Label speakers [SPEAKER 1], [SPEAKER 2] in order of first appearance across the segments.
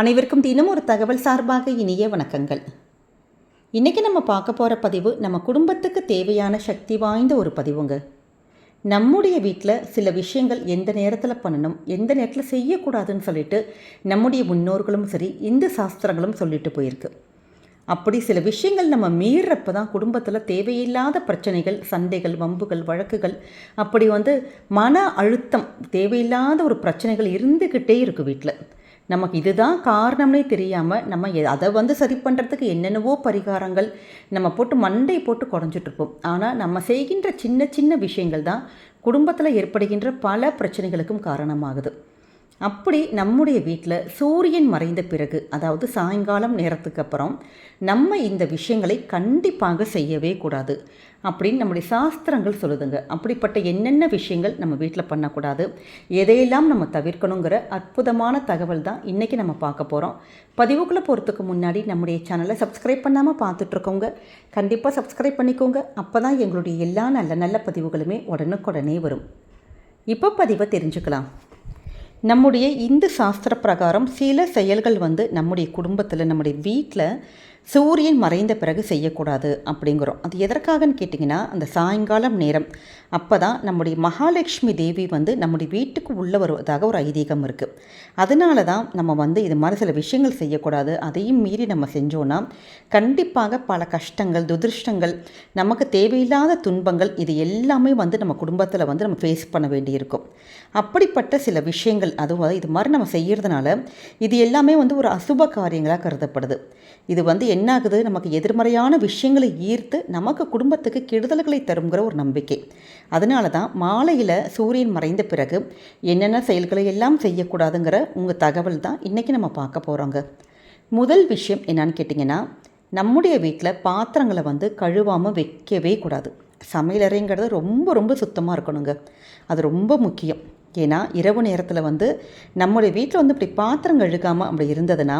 [SPEAKER 1] அனைவருக்கும் தினம் ஒரு தகவல் சார்பாக இனிய வணக்கங்கள். இன்றைக்கி நம்ம பார்க்க போகிற பதிவு நம்ம குடும்பத்துக்கு தேவையான சக்தி வாய்ந்த ஒரு பதிவுங்க. நம்முடைய வீட்டில் சில விஷயங்கள் எந்த நேரத்தில் பண்ணணும் எந்த நேரத்தில் செய்யக்கூடாதுன்னு சொல்லிட்டு நம்முடைய முன்னோர்களும் சரி இந்து சாஸ்திரங்களும் சொல்லிட்டு போயிருக்கு. அப்படி சில விஷயங்கள் நம்ம மீறப்ப தான் குடும்பத்தில் தேவையில்லாத பிரச்சனைகள் சண்டைகள் வம்புகள் வழக்குகள் அப்படி வந்து மன அழுத்தம் தேவையில்லாத ஒரு பிரச்சனைகள் இருந்துக்கிட்டே இருக்குது வீட்டில் நமக்கு இதுதான் காரணம்னே தெரியாமல் நம்ம அதை வந்து சரி பண்ணுறதுக்கு என்னென்னவோ பரிகாரங்கள் நம்ம போட்டு மண்டை போட்டு குறைஞ்சிட்ருப்போம் ஆனால் நம்ம செய்கின்ற சின்ன சின்ன விஷயங்கள் தான் குடும்பத்தில் ஏற்படுகின்ற பல பிரச்சனைகளுக்கும் காரணமாகுது. அப்படி நம்முடைய வீட்டில் சூரியன் மறைந்த பிறகு அதாவது சாயங்காலம் நேரத்துக்கு அப்புறம் நம்ம இந்த விஷயங்களை கண்டிப்பாக செய்யவே கூடாது அப்படின்னு நம்முடைய சாஸ்திரங்கள் சொல்லுதுங்க. அப்படிப்பட்ட என்னென்ன விஷயங்கள் நம்ம வீட்டில் பண்ணக்கூடாது எதையெல்லாம் நம்ம தவிர்க்கணுங்கிற அற்புதமான தகவல் தான் இன்றைக்கி நம்ம பார்க்க போகிறோம் பதிவுக்குள்ளே போகிறதுக்கு முன்னாடி நம்முடைய சேனலை சப்ஸ்கிரைப் பண்ணாமல் பார்த்துட்ருக்கோங்க. கண்டிப்பாக சப்ஸ்கிரைப் பண்ணிக்கோங்க. அப்போ தான் எங்களுடைய எல்லா நல்ல நல்ல பதிவுகளுமே உடனுக்குடனே வரும். இப்போ பதிவை தெரிஞ்சுக்கலாம். நம்முடைய இந்து சாஸ்திர பிரகாரம் சில செயல்கள் வந்து நம்முடைய குடும்பத்தில் நம்முடைய வீட்டில் சூரியன் மறைந்த பிறகு செய்யக்கூடாது அப்படிங்கிறோம். அது எதற்காகன்னு கேட்டிங்கன்னா அந்த சாயங்காலம் நேரம். அப்போ தான் நம்முடைய மகாலட்சுமி தேவி வந்து நம்முடைய வீட்டுக்கு உள்ளே வருவதாக ஒரு ஐதீகம் இருக்குது அதனால தான் நம்ம வந்து இது மாதிரி சில விஷயங்கள் செய்யக்கூடாது. அதையும் மீறி நம்ம செஞ்சோன்னா கண்டிப்பாக பல கஷ்டங்கள் துதிருஷ்டங்கள் நமக்கு தேவையில்லாத துன்பங்கள் இது எல்லாமே வந்து நம்ம குடும்பத்தில் வந்து நம்ம ஃபேஸ் பண்ண வேண்டியிருக்கும். அப்படிப்பட்ட சில விஷயங்கள் அதுவும் இது மாதிரி நம்ம செய்கிறதுனால இது எல்லாமே வந்து ஒரு அசுப காரியங்களாக கருதப்படுது. இது வந்து என்ன ஆகுது? நமக்கு எதிர்மறையான விஷயங்களை ஈர்த்து நமக்கு குடும்பத்துக்கு கெடுதல்களை தருங்கிற ஒரு நம்பிக்கை. அதனால தான் மாலையில் சூரியன் மறைந்த பிறகு என்னென்ன செயல்களை எல்லாம் செய்யக்கூடாதுங்கிற உங்கள் தகவல் தான் இன்றைக்கி நம்ம பார்க்க போகிறோங்க முதல் விஷயம் என்னன்னு கேட்டிங்கன்னா நம்முடைய வீட்டில் பாத்திரங்களை வந்து கழுவாமல் வைக்கவே கூடாது. சமையலறைங்கிறது ரொம்ப ரொம்ப சுத்தமாக இருக்கணுங்க. அது ரொம்ப முக்கியம். ஏன்னா இரவு நேரத்தில் வந்து நம்முடைய வீட்டில் வந்து இப்படி பாத்திரம் கழுகாமல் அப்படி இருந்ததுன்னா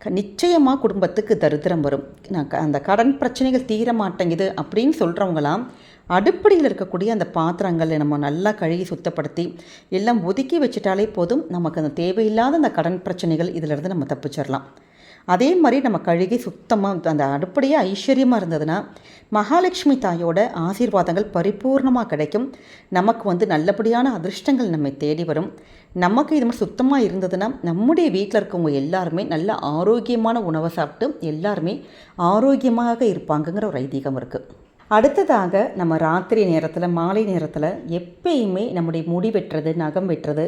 [SPEAKER 1] க- நிச்சயமாக குடும்பத்துக்கு தரித்திரம் வரும். நான் க- அந்த கடன் பிரச்சனைகள் தீர மாட்டேங்குது அப்படின்னு சொல்கிறவங்களாம் அடுப்படியில் இருக்கக்கூடிய அந்த பாத்திரங்களை நம்ம நல்லா கழுகி சுத்தப்படுத்தி எல்லாம் ஒதுக்கி வச்சுட்டாலே போதும் நமக்கு அந்த தேவையில்லாத அந்த கடன் பிரச்சனைகள் இதிலிருந்து நம்ம தப்பிச்சிடலாம் அதே மாதிரி நம்ம கழுகி சுத்தமாக அந்த அடுப்படியே ஐஸ்வர்யமாக இருந்ததுன்னா மகாலட்சுமி தாயோட ஆசீர்வாதங்கள் பரிபூர்ணமாக கிடைக்கும். நமக்கு வந்து நல்லபடியான அதிர்ஷ்டங்கள் நம்மை தேடி வரும். நமக்கு இது மாதிரி சுத்தமாக இருந்ததுன்னா நம்முடைய வீட்டில் இருக்கவங்க எல்லாருமே நல்ல ஆரோக்கியமான உணவை சாப்பிட்டு எல்லாருமே ஆரோக்கியமாக இருப்பாங்கங்கிற ஒரு ஐதீகம் இருக்குது அடுத்ததாக நம்ம ராத்திரி நேரத்தில் மாலை நேரத்தில் எப்பயுமே நம்முடைய முடி வெட்டுறது நகம் வெட்டுறது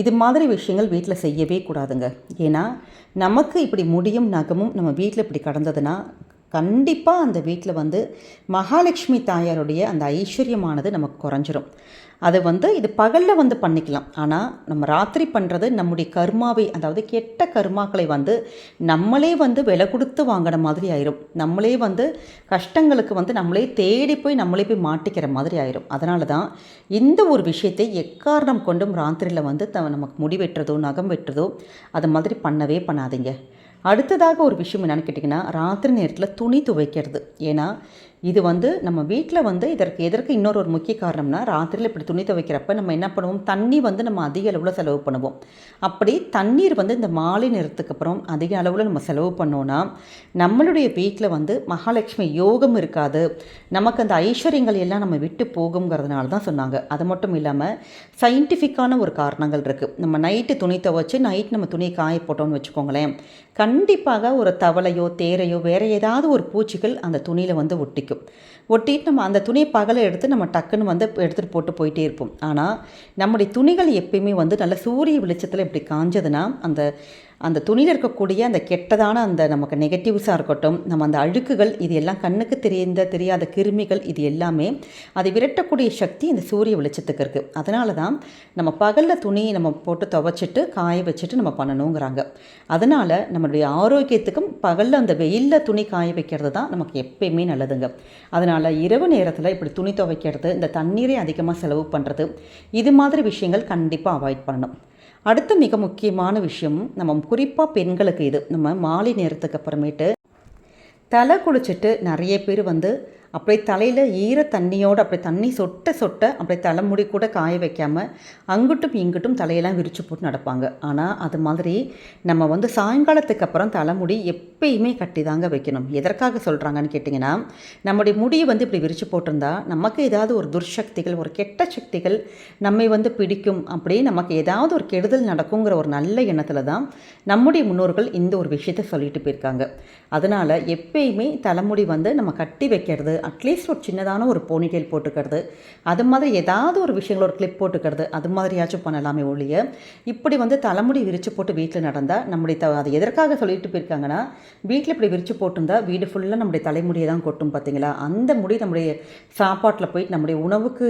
[SPEAKER 1] இது மாதிரி விஷயங்கள் வீட்டில் செய்யவே கூடாதுங்க. ஏன்னா நமக்கு இப்படி முடியும் நகமும் நம்ம வீட்டில் இப்படி கடந்ததுன்னா கண்டிப்பாக அந்த வீட்டில் வந்து மகாலட்சுமி தாயாருடைய அந்த ஐஸ்வர்யமானது நமக்கு குறைஞ்சிரும். அது வந்து இது பகலில் வந்து பண்ணிக்கலாம். ஆனால் நம்ம ராத்திரி பண்ணுறது நம்முடைய கர்மாவை அதாவது கெட்ட கர்மாக்களை வந்து நம்மளே வந்து விலை கொடுத்து வாங்கின மாதிரி ஆயிரும். நம்மளே வந்து கஷ்டங்களுக்கு வந்து நம்மளே தேடி போய் நம்மளே போய் மாட்டிக்கிற மாதிரி ஆயிரும். அதனால தான் இந்த ஒரு விஷயத்தை எக்காரணம் கொண்டும் ராத்திரியில் வந்து த நமக்கு முடி வெட்டுறதோ நகம் வெட்டுறதோ அது மாதிரி பண்ணவே பண்ணாதீங்க. அடுத்ததாக ஒரு விஷயம் என்னன்னு கேட்டிங்கன்னா ராத்திரி நேரத்தில் துணி துவைக்கிறது. ஏன்னா இது வந்து நம்ம வீட்டில் வந்து இதற்கு எதற்கு இன்னொரு ஒரு முக்கிய காரணம்னா ராத்திரியில் இப்படி துணி துவைக்கிறப்ப நம்ம என்ன பண்ணுவோம்? தண்ணி வந்து நம்ம அதிக அளவில் செலவு பண்ணுவோம். அப்படி தண்ணீர் வந்து இந்த மாலை நேரத்துக்கு அப்புறம் அதிக அளவில் நம்ம செலவு பண்ணோன்னா நம்மளுடைய வீட்டில் வந்து மகாலட்சுமி யோகம் இருக்காது. நமக்கு அந்த ஐஸ்வர்யங்கள் எல்லாம் நம்ம விட்டு போகுங்கிறதுனால தான் சொன்னாங்க. அது மட்டும் இல்லாமல் சயின்டிஃபிக்கான ஒரு காரணங்கள் இருக்குது நம்ம நைட்டு துணி துவைச்சு நைட் நம்ம துணி காய போட்டோம்னு வச்சுக்கோங்களேன். கண்டிப்பாக ஒரு தவளையோ தேரையோ வேறு ஏதாவது ஒரு பூச்சிகள் அந்த துணியில் வந்து ஒட்டிக்கும். ஒட்டிட்டு நம்ம அந்த துணியை பகலை எடுத்து நம்ம டக்குன்னு வந்து எடுத்துகிட்டு போட்டு போயிட்டே இருப்போம். ஆனால் நம்முடைய துணிகள் எப்பயுமே வந்து நல்ல சூரிய வெளிச்சத்தில் இப்படி காஞ்சதுன்னா அந்த அந்த துணியில் இருக்கக்கூடிய அந்த கெட்டதான அந்த நமக்கு நெகட்டிவ்ஸாக இருக்கட்டும் நம்ம அந்த அழுக்குகள் இது எல்லாம் கண்ணுக்கு தெரிந்த தெரியாத கிருமிகள் இது எல்லாமே அதை விரட்டக்கூடிய சக்தி இந்த சூரிய வெளிச்சத்துக்கு இருக்குது அதனால தான் நம்ம பகலில் துணி நம்ம போட்டு துவைச்சிட்டு காய வச்சுட்டு நம்ம பண்ணணுங்கிறாங்க. அதனால் நம்மளுடைய ஆரோக்கியத்துக்கும் பகலில் அந்த வெயிலில் துணி காய வைக்கிறது தான் நமக்கு எப்பயுமே நல்லதுங்க. அதனால் இரவு நேரத்தில் இப்படி துணி துவைக்கிறது இந்த தண்ணீரை அதிகமாக செலவு பண்ணுறது இது மாதிரி விஷயங்கள் கண்டிப்பாக அவாய்ட் பண்ணணும். அடுத்த மிக முக்கியமான விஷயம் நம்ம குறிப்பாக பெண்களுக்கு இது. நம்ம மாலை நேரத்துக்கு அப்புறமேட்டு தலை குளிச்சுட்டு நிறைய பேர் வந்து அப்படியே தலையில் ஈர தண்ணியோடு அப்படியே தண்ணி சொட்ட சொட்ட அப்படியே தலைமுடி கூட காய வைக்காமல் அங்கிட்டும் இங்கிட்டும் தலையெல்லாம் விரித்து போட்டு நடப்பாங்க. ஆனால் அது மாதிரி நம்ம வந்து சாயங்காலத்துக்கு அப்புறம் தலைமுடி எப்பயுமே கட்டி தாங்க வைக்கணும். எதற்காக சொல்கிறாங்கன்னு கேட்டிங்கன்னா நம்முடைய முடியை வந்து இப்படி விரித்து போட்டிருந்தா நமக்கு ஏதாவது ஒரு துர்சக்திகள் ஒரு கெட்ட சக்திகள் நம்மை வந்து பிடிக்கும் அப்படி நமக்கு ஏதாவது ஒரு கெடுதல் நடக்குங்கிற ஒரு நல்ல எண்ணத்தில் தான் நம்முடைய முன்னோர்கள் இந்த ஒரு விஷயத்த சொல்லிட்டு போயிருக்காங்க. அதனால் எப்பயுமே தலைமுடி வந்து நம்ம கட்டி வைக்கிறது அட்லீஸ்ட் ஒரு சின்னதான ஒரு போனிடெயில் போட்டுக்கிறது. அது மாதிரி ஏதாவது ஒரு விஷயங்கள் ஒரு கிளிப் போட்டுக்கிறது. அது மாதிரியாச்சும் பண்ணலாமே ஒழிய இப்படி வந்து தலைமுடி விரித்து போட்டு வீட்டில் நடந்தால் நம்முடைய த அது எதற்காக சொல்லிட்டு போயிருக்காங்கன்னா வீட்டில் இப்படி விரித்து போட்டிருந்தா வீடு ஃபுல்லாக நம்முடைய தலைமுடியை தான் கொட்டும் பார்த்தீங்களா அந்த முடி நம்முடைய சாப்பாட்டில் போயிட்டு நம்முடைய உணவுக்கு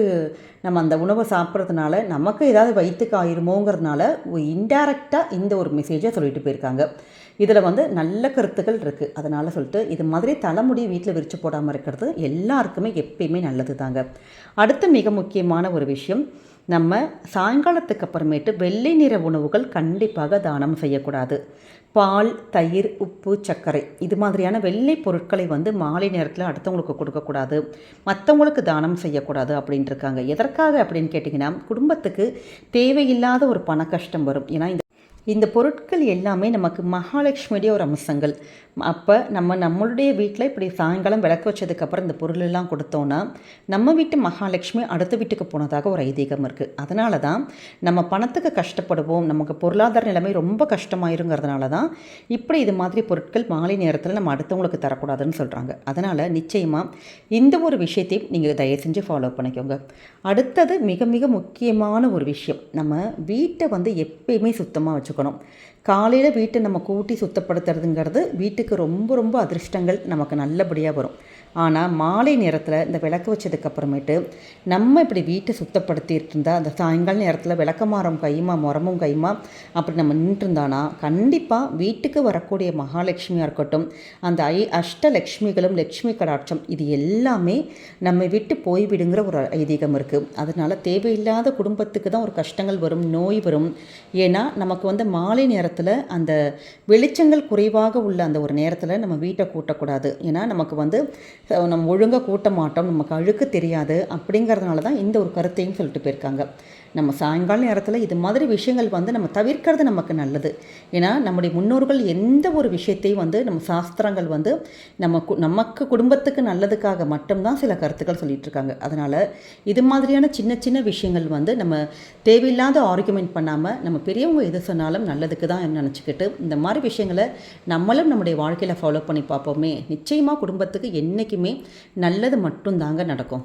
[SPEAKER 1] நம்ம அந்த உணவை சாப்பிட்றதுனால நமக்கு ஏதாவது வயிற்றுக்கு ஆயிருமோங்கிறதுனால இன்டைரக்டாக இந்த ஒரு மெசேஜை சொல்லிட்டு போயிருக்காங்க. இதில் வந்து நல்ல கருத்துக்கள் இருக்குது அதனால் சொல்லிட்டு இது மாதிரி தலைமுடி வீட்டில் விரித்து போடாமல் இருக்கிறது எல்லாருக்குமே எப்பயுமே நல்லது தாங்க. அடுத்து மிக முக்கியமான ஒரு விஷயம் நம்ம சாயங்காலத்துக்கு அப்புறமேட்டு வெள்ளை நிற உணவுகள் கண்டிப்பாக தானம் செய்யக்கூடாது. பால் தயிர் உப்பு சர்க்கரை இது மாதிரியான வெள்ளை பொருட்களை வந்து மாலை நேரத்தில் அடுத்தவங்களுக்கு கொடுக்கக்கூடாது. மற்றவங்களுக்கு தானம் செய்யக்கூடாது அப்படின்ட்டு இருக்காங்க. எதற்காக அப்படின்னு கேட்டிங்கன்னா குடும்பத்துக்கு தேவையில்லாத ஒரு பண கஷ்டம் வரும். ஏன்னா இந்த பொருட்கள் எல்லாமே நமக்கு மகாலட்சுமியுடைய ஒரு அம்சங்கள். அப்போ நம்ம நம்மளுடைய வீட்டில் இப்படி சாயங்காலம் விளக்கு வச்சதுக்கப்புறம் இந்த பொருள் எல்லாம் கொடுத்தோன்னா நம்ம வீட்டு மகாலட்சுமி அடுத்த வீட்டுக்கு போனதாக ஒரு ஐதீகம் இருக்குது அதனால தான் நம்ம பணத்துக்கு கஷ்டப்படுவோம் நமக்கு பொருளாதார நிலைமை ரொம்ப கஷ்டமாயிருங்கிறதுனால தான் இப்படி இது மாதிரி பொருட்கள் மாலை நேரத்தில் நம்ம அடுத்தவங்களுக்கு தரக்கூடாதுன்னு சொல்கிறாங்க அதனால் நிச்சயமாக இந்த ஒரு விஷயத்தையும் நீங்கள் தயவு செஞ்சு ஃபாலோ பண்ணிக்கோங்க. அடுத்தது மிக மிக முக்கியமான ஒரு விஷயம் நம்ம வீட்டை வந்து எப்பயுமே சுத்தமாக வச்சுக்கணும். காலையில் வீட்டை நம்ம கூட்டி சுத்தப்படுத்துறதுங்கிறது வீட்டுக்கு ரொம்ப ரொம்ப அதிர்ஷ்டங்கள் நமக்கு நல்லபடியாக வரும். ஆனால் மாலை நேரத்தில் இந்த விளக்கு வச்சதுக்கப்புறமேட்டு நம்ம இப்படி வீட்டை சுத்தப்படுத்திட்டு இருந்தால் அந்த சாயங்கால நேரத்தில் விளக்கமாரம் கையுமா முறமும் கையுமா அப்படி நம்ம நின்றுருந்தானா கண்டிப்பாக வீட்டுக்கு வரக்கூடிய மகாலட்சுமியாக இருக்கட்டும் அந்த ஐ அஷ்டலக்ஷ்மிகளும் லக்ஷ்மி கடாட்சம் இது எல்லாமே நம்ம விட்டு போய்விடுங்கிற ஒரு ஐதீகம் இருக்குது அதனால் தேவையில்லாத குடும்பத்துக்கு தான் ஒரு கஷ்டங்கள் வரும் நோய் வரும். ஏன்னா நமக்கு வந்து மாலை நேரத்தில் அந்த வெளிச்சங்கள் குறைவாக உள்ள அந்த ஒரு நேரத்தில் நம்ம வீட்டை கூட்டக்கூடாது. ஏன்னா நமக்கு வந்து நம்ம ஒழுங்காக கூட்ட மாட்டோம் நமக்கு அழுக்கு தெரியாது அப்படிங்கிறதுனால தான் இந்த ஒரு கருத்தையும் சொல்லிட்டு போயிருக்காங்க. நம்ம சாயங்கால நேரத்தில் இது மாதிரி விஷயங்கள் வந்து நம்ம தவிர்க்கிறது நமக்கு நல்லது. ஏன்னா நம்முடைய முன்னோர்கள் எந்த ஒரு விஷயத்தையும் வந்து நம்ம சாஸ்திரங்கள் வந்து நம்ம நமக்கு குடும்பத்துக்கு நல்லதுக்காக மட்டும்தான் சில கருத்துக்கள் சொல்லிட்டு இருக்காங்க. அதனால் இது மாதிரியான சின்ன சின்ன விஷயங்கள் வந்து நம்ம தேவையில்லாத ஆர்குமெண்ட் பண்ணாமல் நம்ம பெரியவங்க எது சொன்னாலும் நல்லதுக்கு தான் நினச்சிக்கிட்டு இந்த மாதிரி விஷயங்களை நம்மளும் நம்முடைய வாழ்க்கையில் ஃபாலோ பண்ணி பார்ப்போமே. நிச்சயமாக குடும்பத்துக்கு என்றைக்குமே நல்லது மட்டும்தாங்க நடக்கும்.